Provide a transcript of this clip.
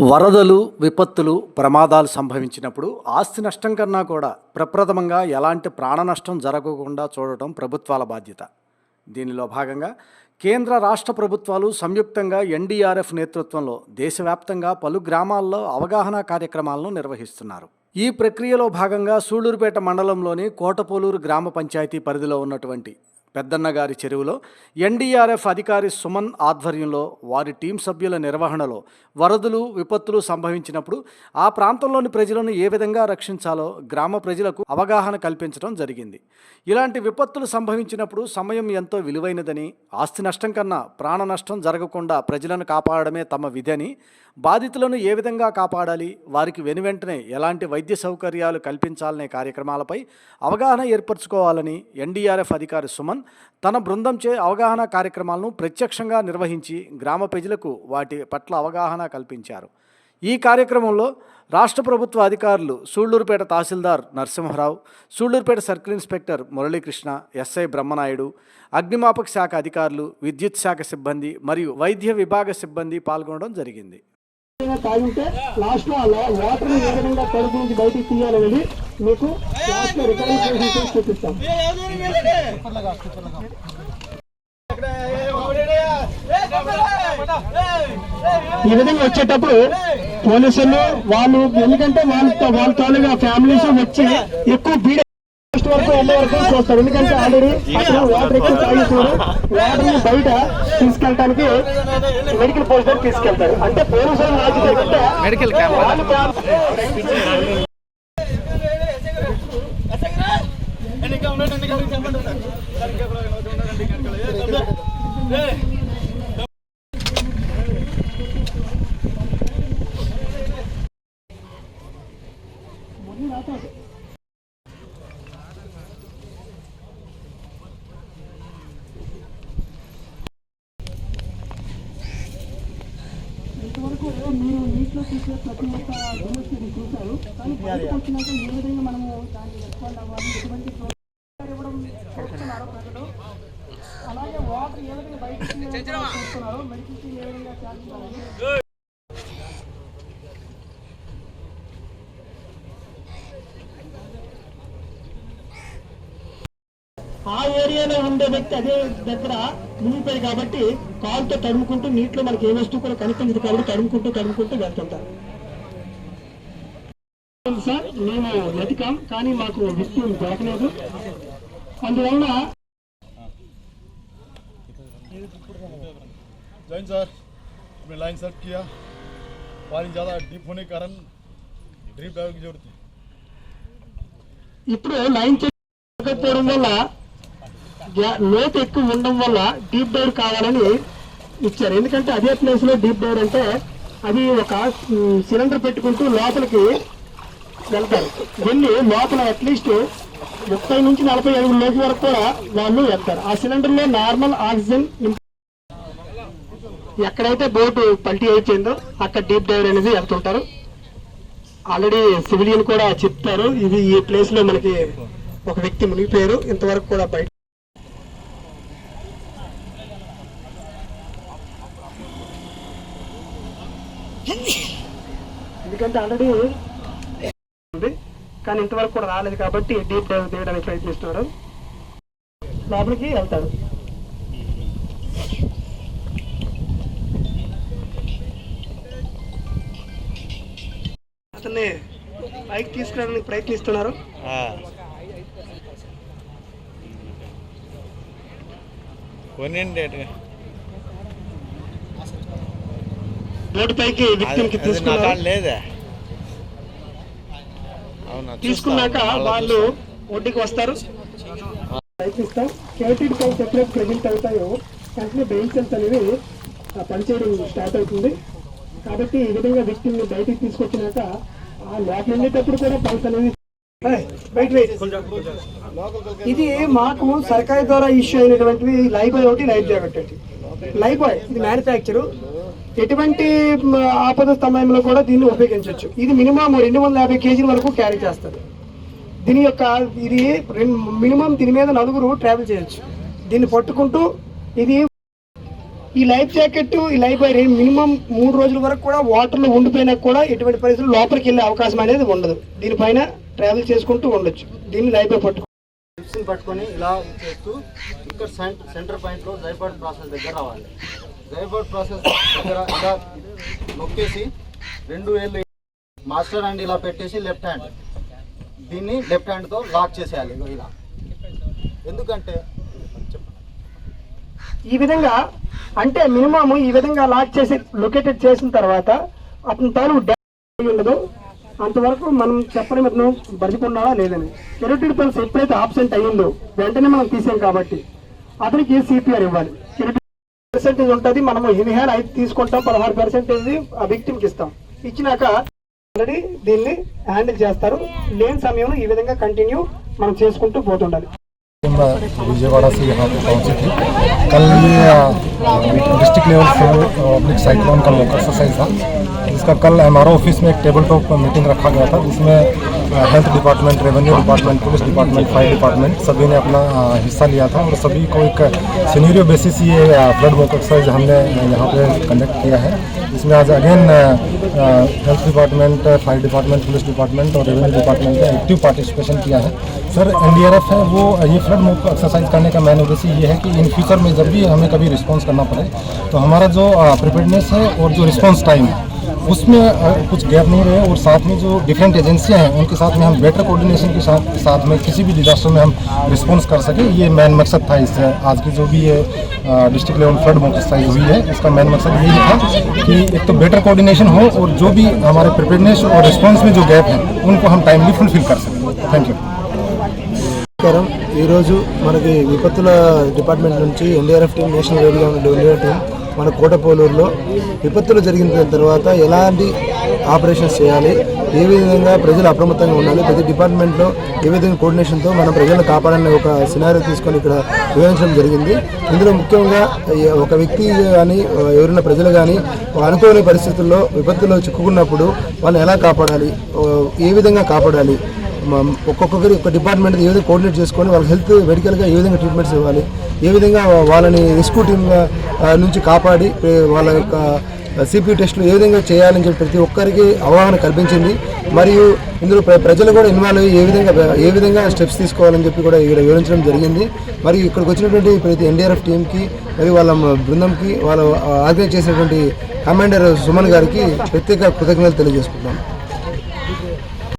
వరదలు విపత్తులు ప్రమాదాలు సంభవించినప్పుడు ఆస్తి నష్టం కన్నా కూడా ప్రప్రథమంగా ఎలాంటి ప్రాణ నష్టం జరగకుండా చూడటం ప్రభుత్వాల బాధ్యత. దీనిలో భాగంగా కేంద్ర రాష్ట్ర ప్రభుత్వాలు సంయుక్తంగా ఎన్డీఆర్ఎఫ్ నేతృత్వంలో దేశవ్యాప్తంగా పలు గ్రామాల్లో అవగాహన కార్యక్రమాలను నిర్వహిస్తున్నారు. ఈ ప్రక్రియలో భాగంగా సూళ్ళూరుపేట మండలంలోని కోటపోలూరు గ్రామ పంచాయతీ పరిధిలో ఉన్నటువంటి పెద్దన్న గారి చెరువులో ఎన్డీఆర్ఎఫ్ అధికారి సుమన్ ఆధ్వర్యంలో వారి టీం సభ్యుల నిర్వహణలో వరదలు విపత్తులు సంభవించినప్పుడు ఆ ప్రాంతంలోని ప్రజలను ఏ విధంగా రక్షించాలో గ్రామ ప్రజలకు అవగాహన కల్పించడం జరిగింది. ఇలాంటి విపత్తులు సంభవించినప్పుడు సమయం ఎంతో విలువైనదని ఆస్తి నష్టం కన్నా ప్రాణ నష్టం జరగకుండా ప్రజలను కాపాడమే తమ విధని బాధితులను ఏ విధంగా కాపాడాలి వారికి వెనువెంటనే ఎలాంటి వైద్య సౌకర్యాలు కల్పించాలనే కార్యక్రమాలపై అవగాహన ఏర్పరచుకోవాలని ఎన్డీఆర్ఎఫ్ అధికారి సుమన్ తన బృందంచే అవగాహన కార్యక్రమాలను ప్రత్యక్షంగా నిర్వహించి గ్రామ ప్రజలకు వాటి పట్ల అవగాహన కల్పించారు. ఈ కార్యక్రమంలో రాష్ట్ర ప్రభుత్వ అధికారులు సూళ్ళూరుపేట తహసీల్దార్ Narasimharao Sullurpeta circle inspector Muralikrishna SI Brahmanaidu అగ్నిమాపక శాఖ అధికారులు విద్యుత్ శాఖ సిబ్బంది మరియు వైద్య విభాగ సిబ్బంది పాల్గొనడం జరిగింది. విధంగా తాగితే లాస్ట్లో ఆ వాటర్ ఏ విధంగా కడుపు నుంచి బయటికి తీయాలనేది మీకు లాస్ట్లో రికమెండేషన్ చూపిస్తాం. ఈ విధంగా వచ్చేటప్పుడు పోలీసులు వాళ్ళు ఎందుకంటే వాళ్ళతో వాళ్ళ తాలూగా ఫ్యామిలీస్ వచ్చి ఎక్కువ బీడ ఫస్ట్ వరకు ఎండ వరకు చూస్తారు? ఎందుకంటే ఆల్రెడీ అక్కడ వాటర్ ఎక్కువ తాగేసారు వాటర్ని బయట తీసుకెళ్ళడానికి మెడికల్ పోస్ట్ దగ్గర తీసుకెళ్తారు. అంటే పోలీసులు రాజకీయ మెడికల్ మీరు నీటిలో చూసే ప్రతి ఒక్క సమస్యని చూశారు. కానీ బయటకు వచ్చినాక ఏ విధంగా మనము దాన్ని రెస్పాండ్ అవ్వాలి ఎటువంటి ప్రోత్సాహం ఇవ్వడం చూస్తున్నారు ప్రజలు. అలాగే వాటర్ ఏ విధంగా బయటకు చూస్తున్నారు మెడిసిన్స్ ఏ విధంగా చేస్తున్నారు. ఉండే వ్యక్తి అదే దగ్గర మునిగిపోయి కాబట్టి కాలుతో తడుముకుంటూ నీటిలో మనకి ఏ వస్తువు కూడా కనిపించదు కాబట్టి తడుముకుంటూ తడుముకుంటూ వెళ్తుంటారు సార్ మేము వెతికాం కానీ మాకు విషయం దొరకలేదు అందువల్ల जैन सर हमने लाइन सर्च किया पानी ज़्यादा डीप होने के कारण ड्रिप डाइवर की जरूरत है ఇప్పుడు లైన్ చేయకపోవడం వల్ల గ్యా- లోతు ఎక్కువ ఉండడం వల్ల డీప్ డోర్ కావాలని ఇచ్చారు. ఎందుకంటే అదే ప్లేస్లో డీప్ డోర్ అంటే అది ఒక సిలిండర్ పెట్టుకుంటూ లోపలికి వెళ్తారు. వెళ్ళి లోపల అట్లీస్ట్ ముప్పై నుంచి నలభై ఐదు లోపు వరకు కూడా వాళ్ళు వెళ్తారు. ఆ సిలిండర్లో నార్మల్ ఆక్సిజన్ ఎక్కడైతే బోటు పల్టీ అయిపోయిందో అక్కడ డీప్ డైవర్ అనేది వెళ్తుంటారు. ఆల్రెడీ సివిలియన్ కూడా చెప్తారు. ఇది ఈ ప్లేస్లో మనకి ఒక వ్యక్తి మునిగిపోయారు. ఇంతవరకు కూడా బయట ఎందుకంటే ఆల్రెడీ ఉంది. కానీ ఇంతవరకు కూడా రాలేదు కాబట్టి డీప్ డైవ్ తీయడానికి ప్రయత్నిస్తున్నారు. లోపలికి వెళ్తారు అతన్ని పైకి తీసుకురావడానికి ప్రయత్నిస్తున్నారు. కొనండి రోడ్డు పైకి వ్యక్తికి తీసుకున్నారు? తీసుకున్నాక వాళ్ళు ఒడ్డుకి వస్తారు. ప్రయత్నిస్తాం. కేటీడీ పైప్ ఎప్పుడైతే ప్రెజెంట్ అవుతాయో వెంటనే బెయిల్ సెల్స్ అనేవి ఆ, పనిచేయడం స్టార్ట్ అవుతుంది. కాబట్టి ఈ విధంగా వ్యక్తిని బయటికి తీసుకొచ్చినాక ఆ లోపల ఉండేటప్పుడు కూడా పల్స్ అనేది ఇది మాకు సర్కారు ద్వారా ఇష్యూ అయినటువంటివి లైఫ్ బాయ్ ఒకటి లైఫ్ జాకెట్ ఒకటి లైఫ్ బాయ్ ఇది మ్యానుఫ్యాక్చర్ ఎటువంటి ఆపద సమయంలో కూడా దీన్ని ఉపయోగించవచ్చు. ఇది మినిమం రెండు వందల యాభై కేజీల వరకు క్యారీ చేస్తుంది. దీని యొక్క ఇది మినిమం దీని మీద నలుగురు ట్రావెల్ చేయొచ్చు. దీన్ని పట్టుకుంటూ ఇది ఈ లైఫ్ జాకెట్ ఈ లైఫ్ వైర్ మినిమం మూడు రోజుల వరకు కూడా వాటర్లో ఉండిపోయినా కూడా ఎటువంటి పరిస్థితులు లోపలికి వెళ్ళే అవకాశం అనేది ఉండదు. దీనిపైన ట్రావెల్ చేసుకుంటూ ఉండొచ్చు. దీన్ని లైఫ్ వైర్ పట్టు పట్టుకొని ఇలా చేస్తూ ఇక్కడ సెంటర్ పాయింట్లో జైపాడ్ ప్రాసెస్ దగ్గర రావాలి. జైపాడ్ ప్రాసెస్ దగ్గర ఇలా నొక్కేసి రెండు వేళ్ళు మాస్టర్ హ్యాండ్ ఇలా పెట్టేసి లెఫ్ట్ హ్యాండ్ దీన్ని లెఫ్ట్ హ్యాండ్తో లాక్ చేసేయాలి. ఇలా. ఎందుకంటే ఈ విధంగా అంటే మినిమం ఈ విధంగా లాక్ చేసి లొకేటెడ్ చేసిన తర్వాత అతని తాను ఉండదు. అంతవరకు మనం చెప్పని ఇతను బతికున్నాడా లేదని. కెరటిడ్ పల్స్ ఎప్పుడైతే ఆబ్సెంట్ అయ్యిందో వెంటనే మనం తీసాం కాబట్టి అతనికి సిపిఆర్ ఇవ్వాలి. పర్సెంటేజ్ ఉంటుంది మనము ఇన్హేల్ అయితే తీసుకుంటాం పదహారు పర్సెంటేజ్ ఆ విక్టిమ్కి ఇస్తాం ఇచ్చినాక ఆల్రెడీ దీన్ని హ్యాండిల్ చేస్తారు లేని సమయంలో ఈ విధంగా కంటిన్యూ మనం చేసుకుంటూ పోతుండాలి मैं विजयवाड़ा से यहाँ पे पहुँची थी कल ये डिस्ट्रिक्ट लेवल से पब्लिक साइक्लोन का मौका एक्सरसाइज था जिसका कल एम ऑफिस में एक टेबल टॉप मीटिंग रखा गया था जिसमें health department revenue department police department fire department सभी ने अपना हिस्सा लिया था और सभी को एक सीनियरियो बेसिस ये फ्लड मॉक एक्सरसाइज हमने यहाँ पे कंडक्ट किया है। इसमें आज again health department fire department police department और रेवेन्यू डिपार्टमेंट ने एक्टिव पार्टिसिपेशन किया है। सर एनडीआरएफ है, वो, ये फ्लड मॉक एक्सरसाइज करने का मेन उद्देश्य ये है कि इन फ्यूचर में जब भी हमें कभी रिस्पॉन्स करना पड़े तो हमारा जो प्रिपेयर्डनेस है और जो रिस्पॉन्स टाइम है उसमें अ, कुछ गैप नहीं रहे और साथ में जो डिफरेंट एजेंसियां हैं उनके साथ में हम बेटर कोऑर्डिनेशन के साथ साथ में किसी भी डिजास्टर में हम रिस्पॉन्स कर सके ये मेन मकसद था इस आज की जो भी ये district level flood mock exercise हुई है इसका मेन मकसद यही था कि एक तो बेटर कोऑर्डिनेशन हो और जो भी हमारे प्रिपेयर्डनेस और रिस्पॉन्स में जो गैप है उनको हम टाइमली फुलफिल कर सकें थैंक यू నమస్కారం ఈరోజు మనకి విపత్తుల డిపార్ట్మెంట్ నుంచి NDRF team national radio delivery team మన కోటపోలూరులో విపత్తులు జరిగిన తర్వాత ఎలాంటి ఆపరేషన్స్ చేయాలి ఏ విధంగా ప్రజలు అప్రమత్తంగా ఉండాలి ప్రతి డిపార్ట్మెంట్లో ఏ విధంగా కోఆర్డినేషన్తో మనం ప్రజలను కాపాడాలనే ఒక సినారీ తీసుకొని ఇక్కడ వివరించడం జరిగింది. ఇందులో ముఖ్యంగా ఒక వ్యక్తి కానీ ఎవరైనా ప్రజలు కానీ అనుకోని పరిస్థితుల్లో విపత్తులో చిక్కుకున్నప్పుడు వాళ్ళని ఎలా కాపాడాలి ఏ విధంగా కాపాడాలి ఒక్కొక్కరి ఒక డిపార్ట్మెంట్ ఏ విధంగా కోఆర్డినేట్ చేసుకొని వాళ్ళ హెల్త్ మెడికల్గా ఏ విధంగా ట్రీట్మెంట్స్ ఇవ్వాలి ఏ విధంగా వాళ్ళని రెస్క్యూ టీమ్ నుంచి కాపాడి వాళ్ళ యొక్క సిపి టెస్టులు ఏ విధంగా చేయాలని చెప్పి ప్రతి ఒక్కరికి అవగాహన కల్పించింది. మరియు ఇందులో ప్ర- ప్రజలు కూడా ఇన్వాల్వ్ అయ్యి ఏ విధంగా ఏ విధంగా స్టెప్స్ తీసుకోవాలని చెప్పి కూడా ఇక్కడ వివరించడం జరిగింది. మరియు ఇక్కడికి వచ్చినటువంటి ప్రతి ఎన్డీఆర్ఎఫ్ టీంకి మరియు వాళ్ళ బృందంకి వాళ్ళ ఆర్గనైజ్ చేసినటువంటి కమాండర్ సుమన్ గారికి ప్రత్యేక కృతజ్ఞతలు తెలియజేసుకుంటున్నాను